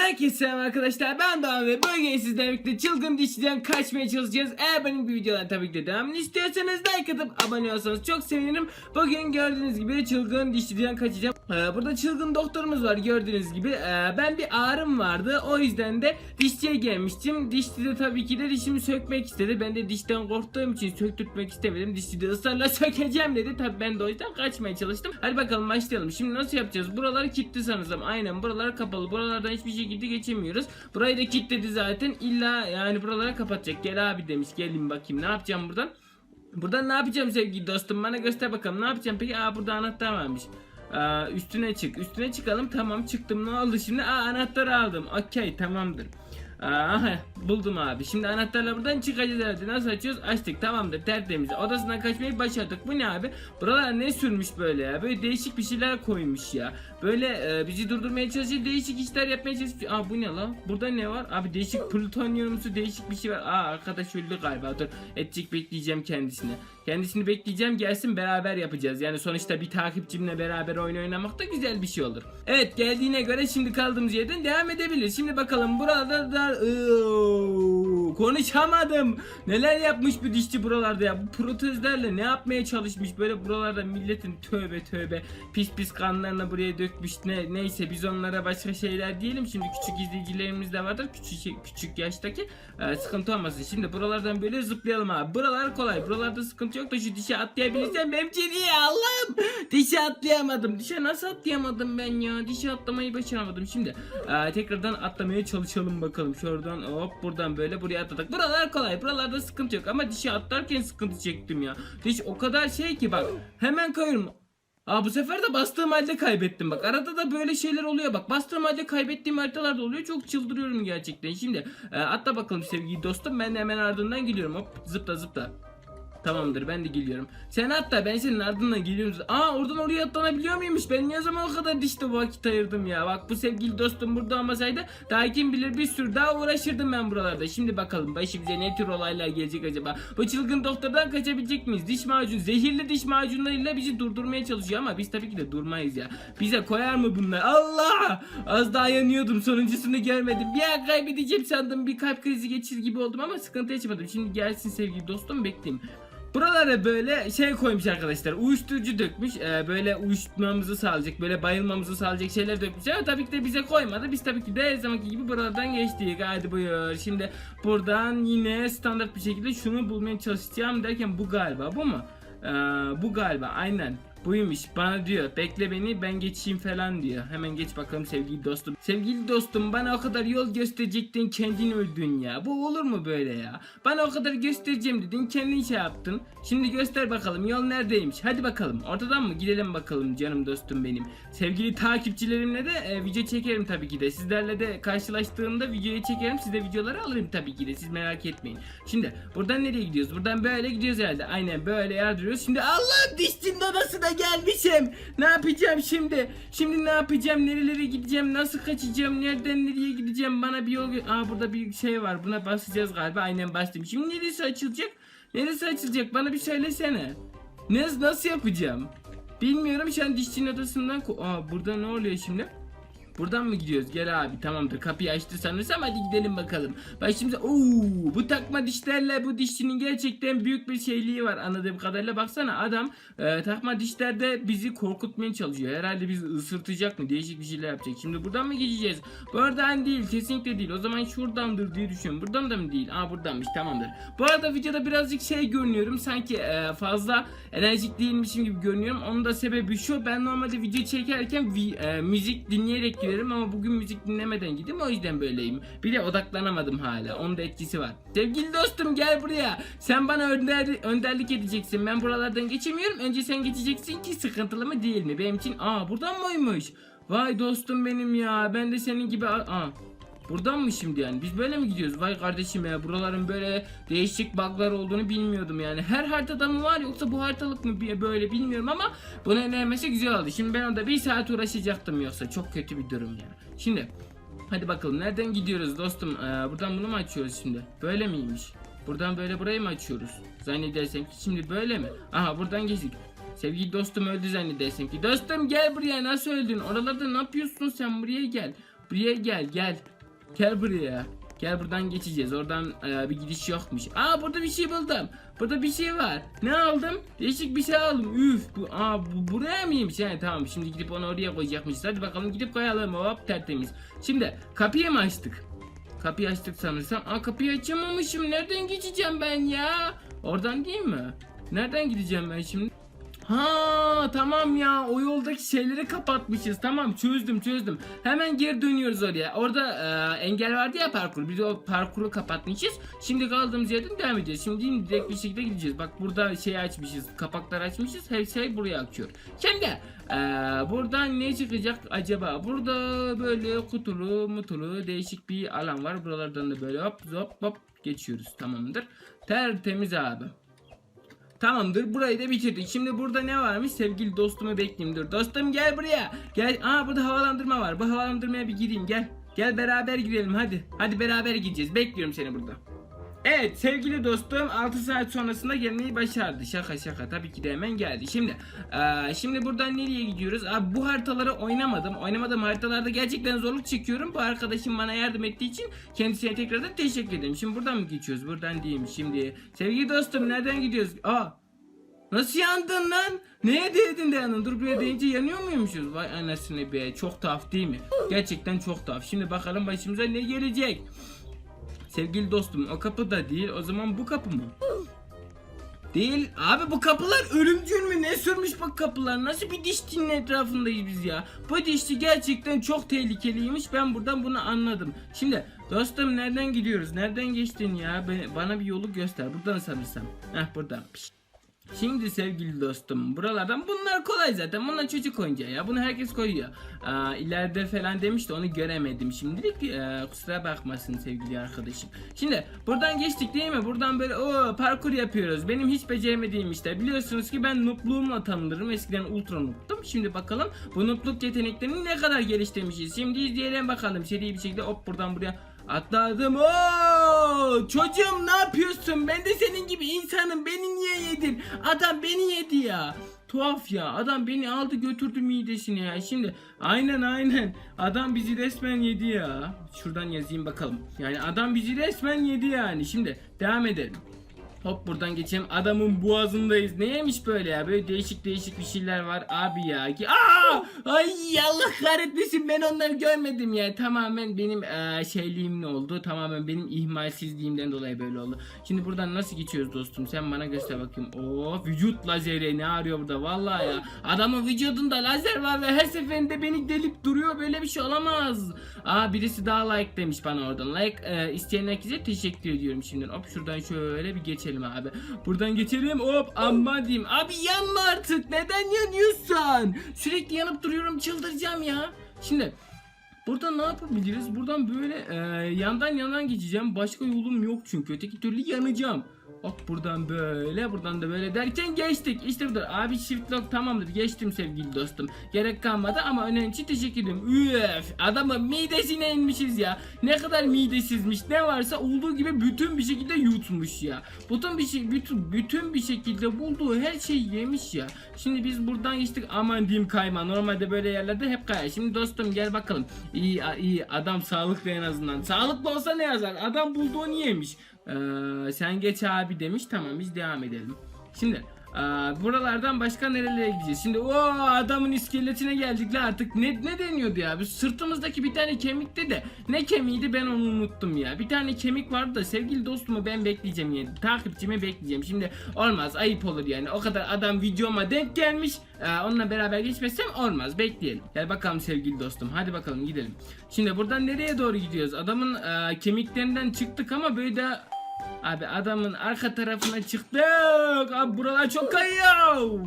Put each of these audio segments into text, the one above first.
Herkese selam arkadaşlar ben Doğan ve bugün sizlerle birlikte çılgın dişçiden kaçmaya çalışacağız. Eğer benim bu videoların tabii ki de devamını istiyorsanız like atıp abone olsanız çok sevinirim. Bugün gördüğünüz gibi çılgın dişçiden kaçacağım. Ee, burada çılgın doktorumuz var gördüğünüz gibi. Ee, ben bir ağrım vardı o yüzden de dişçiye gelmiştim. Dişçi de tabii ki de dişimi sökmek istedi. Ben de dişten korktuğum için söktürtmek istemedim. Dişçi de ısrarla sökeceğim dedi. Tabii ben de o yüzden kaçmaya çalıştım. Hadi bakalım başlayalım. Şimdi nasıl yapacağız? Buralar kilitli sanırsam. Aynen buralar kapalı. Buralardan hiçbir şekilde geçemiyoruz. Burayı da kilitledi zaten. İlla yani buralara kapatacak. Gel abi demiş. Gelin bakayım. Ne yapacağım buradan? Buradan ne yapacağım sevgili dostum? Bana göster bakalım. Ne yapacağım peki? Aa burada anahtar varmış. Aa, üstüne çık. Üstüne çıkalım. Tamam çıktım. Ne oldu şimdi? Aa anahtarı aldım. Okey tamamdır. Aha buldum abi. Şimdi anahtarla buradan çıkacağız herhalde. Nasıl açıyoruz? Açtık tamamdır tertemiz. Odasından kaçmayı başardık. Bu ne abi? Buralar ne sürmüş böyle ya? Böyle değişik bir şeyler koymuş ya. Böyle e, bizi durdurmaya çalışıyor. Değişik işler yapmaya çalışıyor. Aa bu ne lan? Burada ne var? Abi değişik plütonyumsu değişik bir şey var. Aa arkadaş öldü galiba. Dur edecek bekleyeceğim kendisini. Kendisini bekleyeceğim gelsin beraber yapacağız. Yani sonuçta bir takipçimle beraber oyun oynamak da güzel bir şey olur. Evet geldiğine göre şimdi kaldığımız yerden devam edebiliriz. Şimdi bakalım burada da Ew. Konuşamadım. Neler yapmış bu dişçi buralarda ya. Bu protezlerle ne yapmaya çalışmış böyle buralarda milletin tövbe tövbe pis pis kanlarını buraya dökmüş. Ne neyse biz onlara başka şeyler diyelim. Şimdi küçük izleyicilerimiz de vardır. Küçük küçük yaştaki Ee, sıkıntı olmasın. Şimdi buralardan böyle zıplayalım abi. Buralar kolay. Buralarda sıkıntı yok da şu dişe atlayabilirsem benim için iyi Allah'ım. Dişe atlayamadım. Dişe nasıl atlayamadım ben ya? Dişe atlamayı başaramadım. Şimdi ee, tekrardan atlamaya çalışalım bakalım. Şuradan hop buradan böyle buraya atladık. Buralar kolay. Buralarda sıkıntı yok ama dişe atlarken sıkıntı çektim ya. Diş o kadar şey ki bak. Hemen kayıyorum. Aa bu sefer de bastığım halde kaybettim bak. Arada da böyle şeyler oluyor bak. Bastığım halde kaybettiğim haritalarda oluyor. Çok çıldırıyorum gerçekten. Şimdi e, atla bakalım sevgili dostum. Ben de hemen ardından geliyorum. Hop zıpla zıpla. Tamamdır ben de geliyorum. Sen hatta ben senin ardından geliyorum. Aa oradan oraya atlanabiliyor muymuş? Ben ne zaman o kadar dişte vakit ayırdım ya. Bak bu sevgili dostum burada olmasaydı daha kim bilir bir sürü daha uğraşırdım ben buralarda. Şimdi bakalım başımıza ne tür olaylar gelecek acaba? Bu çılgın doktordan kaçabilecek miyiz? Diş macun, zehirli diş macunlarıyla bizi durdurmaya çalışıyor ama biz tabii ki de durmayız ya. Bize koyar mı bunlar? Allah! Az daha yanıyordum sonuncusunu görmedim. An kaybedeceğim sandım. Bir kalp krizi geçir gibi oldum ama sıkıntı yaşamadım. Şimdi gelsin sevgili dostum bekleyeyim. Buralara böyle şey koymuş arkadaşlar. Uyuşturucu dökmüş. Ee, böyle uyuşmamızı sağlayacak, böyle bayılmamızı sağlayacak şeyler dökmüş. Ama tabii ki de bize koymadı. Biz tabii ki de her zamanki gibi buralardan geçtik. Hadi buyur. Şimdi buradan yine standart bir şekilde şunu bulmaya çalışacağım derken bu galiba. Bu mu? Ee, bu galiba. Aynen. Buymuş bana diyor bekle beni ben geçeyim falan diyor. Hemen geç bakalım sevgili dostum. Sevgili dostum bana o kadar yol gösterecektin kendin öldün ya. Bu olur mu böyle ya? Bana o kadar göstereceğim dedin kendin şey yaptın. Şimdi göster bakalım yol neredeymiş. Hadi bakalım ortadan mı gidelim bakalım canım dostum benim. Sevgili takipçilerimle de e, video çekerim tabii ki de. Sizlerle de karşılaştığımda videoyu çekerim. Size videoları alırım tabii ki de. Siz merak etmeyin. Şimdi buradan nereye gidiyoruz? Buradan böyle gidiyoruz herhalde. Aynen böyle yardırıyoruz. Şimdi Allah'ım dişçinin odasına gelmişim. Ne yapacağım şimdi? Şimdi ne yapacağım? Nerelere gideceğim? Nasıl kaçacağım? Nereden nereye gideceğim? Bana bir yol... Aa burada bir şey var. Buna basacağız galiba. Aynen bastım. Şimdi neresi açılacak? Neresi açılacak? Bana bir söylesene. Ne, nasıl yapacağım? Bilmiyorum şu an dişçinin odasından... Aa burada ne oluyor şimdi? Buradan mı gidiyoruz? Gel abi tamamdır. Kapıyı açtı sanırsam hadi gidelim bakalım. Bak şimdi ooo bu takma dişlerle bu dişçinin gerçekten büyük bir şeyliği var anladığım kadarıyla. Baksana adam e, takma dişlerde bizi korkutmaya çalışıyor. Herhalde bizi ısırtacak mı? Değişik bir şeyler yapacak. Şimdi buradan mı geçeceğiz? Buradan değil. Kesinlikle değil. O zaman şuradandır diye düşünüyorum. Buradan da mı değil? Aa buradanmış tamamdır. Bu arada videoda birazcık şey görünüyorum. Sanki e, fazla enerjik değilmişim gibi görünüyorum. Onun da sebebi şu. Ben normalde video çekerken vi- e, müzik dinleyerek giderim ama bugün müzik dinlemeden gidiyorum. O yüzden böyleyim. Bir de odaklanamadım hala. Onun da etkisi var. Sevgili dostum gel buraya. Sen bana önder, önderlik edeceksin. Ben buralardan geçemiyorum. Önce sen geçeceksin ki sıkıntılı mı değil mi? Benim için aa buradan mıymış? Vay dostum benim ya. Ben de senin gibi aa Buradan mı şimdi yani? Biz böyle mi gidiyoruz? Vay kardeşim ya buraların böyle değişik bug'lar olduğunu bilmiyordum yani. Her haritada mı var yoksa bu haritalık mı böyle bilmiyorum ama bunu denemesi güzel oldu. Şimdi ben orada bir saat uğraşacaktım yoksa çok kötü bir durum ya. Şimdi hadi bakalım nereden gidiyoruz dostum? Ee, buradan bunu mu açıyoruz şimdi? Böyle miymiş? Buradan böyle burayı mı açıyoruz? Zannedersem ki şimdi böyle mi? Aha buradan geçtik. Sevgili dostum öldü zannedersem ki. Dostum gel buraya nasıl öldün? Oralarda ne yapıyorsun sen buraya gel. Buraya gel gel. Gel buraya. Gel buradan geçeceğiz. Oradan e, bir gidiş yokmuş. Aa burada bir şey buldum. Burada bir şey var. Ne aldım? Değişik bir şey aldım. Üf. Bu, aa bu buraya mıymış? Yani tamam. Şimdi gidip onu oraya koyacakmışız. Hadi bakalım gidip koyalım. Hop tertemiz. Şimdi kapıyı mı açtık? Kapıyı açtık sanırsam. Aa kapıyı açamamışım. Nereden geçeceğim ben ya? Oradan değil mi? Nereden gideceğim ben şimdi? Ha tamam ya. O yoldaki şeyleri kapatmışız. Tamam çözdüm çözdüm. Hemen geri dönüyoruz oraya. Orada e, engel vardı ya parkur. Biz o parkuru kapatmışız. Şimdi kaldığımız yerden devam edeceğiz şimdi direkt bir şekilde gideceğiz. Bak burada şey açmışız kapaklar açmışız. Her şey buraya akıyor. Şimdi e, buradan ne çıkacak acaba? Burada böyle kutulu mutulu değişik bir alan var. Buralardan da böyle hop hop hop geçiyoruz. Tamamdır. Tertemiz abi Tamamdır burayı da bitirdik. Şimdi burada ne varmış? Sevgili dostumu bekleyeyim dur. Dostum gel buraya. Gel. Aa burada havalandırma var. Bu havalandırmaya bir gireyim gel. Gel beraber girelim hadi. Hadi beraber gideceğiz. Bekliyorum seni burada. Evet sevgili dostum 6 saat sonrasında gelmeyi başardı. Şaka şaka tabii ki de hemen geldi. Şimdi eee, şimdi buradan nereye gidiyoruz? Abi bu haritaları oynamadım. Oynamadığım haritalarda gerçekten zorluk çekiyorum. Bu arkadaşım bana yardım ettiği için kendisine tekrardan teşekkür ederim. Şimdi buradan mı geçiyoruz? Buradan mi? Şimdi sevgili dostum nereden gidiyoruz? Aa Nasıl yandın lan? Neye değdin de yandın? Dur buraya değince yanıyor muymuşuz? Vay anasını be. Çok tuhaf değil mi? Gerçekten çok tuhaf. Şimdi bakalım başımıza ne gelecek? Sevgili dostum o kapı da değil. O zaman bu kapı mı? Değil. Abi bu kapılar ölümcül mü? Ne sürmüş bu kapılar? Nasıl bir dişçinin etrafındayız biz ya? Bu dişçi gerçekten çok tehlikeliymiş. Ben buradan bunu anladım. Şimdi dostum nereden gidiyoruz? Nereden geçtin ya? Bana bir yolu göster. Buradan sanırsam. Heh buradan. Şimdi sevgili dostum buralardan bunlar kolay zaten. Bunlar çocuk oyuncağı ya. Bunu herkes koyuyor. Aa, ileride falan demişti onu göremedim şimdilik. Ee, kusura bakmasın sevgili arkadaşım. Şimdi buradan geçtik değil mi? Buradan böyle o parkur yapıyoruz. Benim hiç beceremediğim işte biliyorsunuz ki ben noobluğumla tanınırım. Eskiden ultra noob'tum. Şimdi bakalım bu noobluk yeteneklerini ne kadar geliştirmişiz. Şimdi izleyelim bakalım. Seri bir şekilde hop buradan buraya Atladım. Oo! Çocuğum ne yapıyorsun? Ben de senin gibi insanım. Beni niye yedin? Adam beni yedi ya. Tuhaf ya. Adam beni aldı götürdü midesine ya. Şimdi aynen aynen. Adam bizi resmen yedi ya. Şuradan yazayım bakalım. Yani adam bizi resmen yedi yani. Şimdi devam edelim. Hop buradan geçelim. Adamın boğazındayız. Neymiş böyle ya? Böyle değişik değişik bir şeyler var abi ya. Ki Aa! Ay Allah kahretmesin ben onları görmedim ya. Tamamen benim eee şeyliğimle oldu. Tamamen benim ihmalsizliğimden dolayı böyle oldu. Şimdi buradan nasıl geçiyoruz dostum? Sen bana göster bakayım. Oo vücut lazeri ne arıyor burada? Vallahi ya. Adamın vücudunda lazer var ve her seferinde beni delip duruyor. Böyle bir şey olamaz. Aa birisi daha like demiş bana oradan. Like eee, isteyen herkese teşekkür ediyorum şimdi. Hop şuradan şöyle bir geçelim abi. Buradan geçelim. Hop amma diyeyim. Abi yanma artık. Neden yanıyorsun? Sürekli yanıp duruyorum. Çıldıracağım ya. Şimdi Buradan ne yapabiliriz? Buradan böyle e, yandan yandan geçeceğim. Başka yolum yok çünkü. Öteki türlü yanacağım. Hop buradan böyle buradan da böyle derken geçtik. İşte budur. Abi shift lock tamamdır. Geçtim sevgili dostum. Gerek kalmadı ama önemli için teşekkür ederim. Üf, adamın midesine inmişiz ya. Ne kadar midesizmiş. Ne varsa olduğu gibi bütün bir şekilde yutmuş ya. Bütün bir şey bütün bütün bir şekilde bulduğu her şeyi yemiş ya. Şimdi biz buradan geçtik. Aman diyeyim kayma. Normalde böyle yerlerde hep kayar. Şimdi dostum gel bakalım. İyi iyi adam sağlıklı en azından. Sağlıklı olsa ne yazar? Adam bulduğunu yemiş. Ee, sen geç abi demiş. Tamam biz devam edelim. Şimdi ee, buralardan başka nerelere gideceğiz? Şimdi o adamın iskeletine geldik la artık ne ne deniyordu ya? Biz sırtımızdaki bir tane kemikti de ne kemiğiydi ben onu unuttum ya. Bir tane kemik vardı da sevgili dostumu ben bekleyeceğim yani. Takipçimi bekleyeceğim. Şimdi olmaz ayıp olur yani. O kadar adam videoma denk gelmiş. Ee, onunla beraber geçmezsem olmaz. Bekleyelim. Gel bakalım sevgili dostum. Hadi bakalım gidelim. Şimdi buradan nereye doğru gidiyoruz? Adamın e, kemiklerinden çıktık ama böyle de Abi adamın arka tarafına çıktık. Abi buralar çok kayıyor.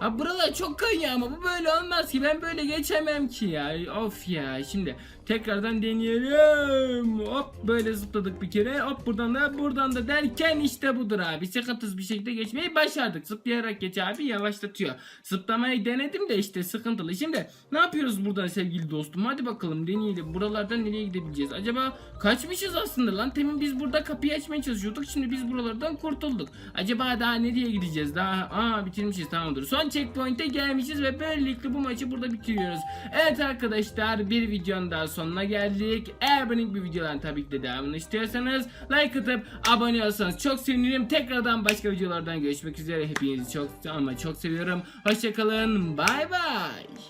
Abi buralar çok kayıyor ama bu böyle olmaz ki. Ben böyle geçemem ki ya. Of ya. Şimdi tekrardan deneyelim. Hop böyle zıpladık bir kere. Hop buradan da buradan da derken işte budur abi. Sıkıntısız bir şekilde geçmeyi başardık. Zıplayarak geç abi yavaşlatıyor. Zıplamayı denedim de işte sıkıntılı. Şimdi ne yapıyoruz buradan sevgili dostum? Hadi bakalım deneyelim. Buralardan nereye gidebileceğiz? Acaba kaçmışız aslında lan? Temin biz burada kapıyı açmaya çalışıyorduk. Şimdi biz buralardan kurtulduk. Acaba daha nereye gideceğiz? Daha aa bitirmişiz tamamdır. Son checkpoint'e gelmişiz ve böylelikle bu maçı burada bitiriyoruz. Evet arkadaşlar bir videonun daha sonuna geldik. Eğer benim bir videoların tabii ki de devamını istiyorsanız like atıp abone olsanız çok sevinirim. Tekrardan başka videolardan görüşmek üzere. Hepinizi çok ama çok seviyorum. Hoşçakalın. Bay bay.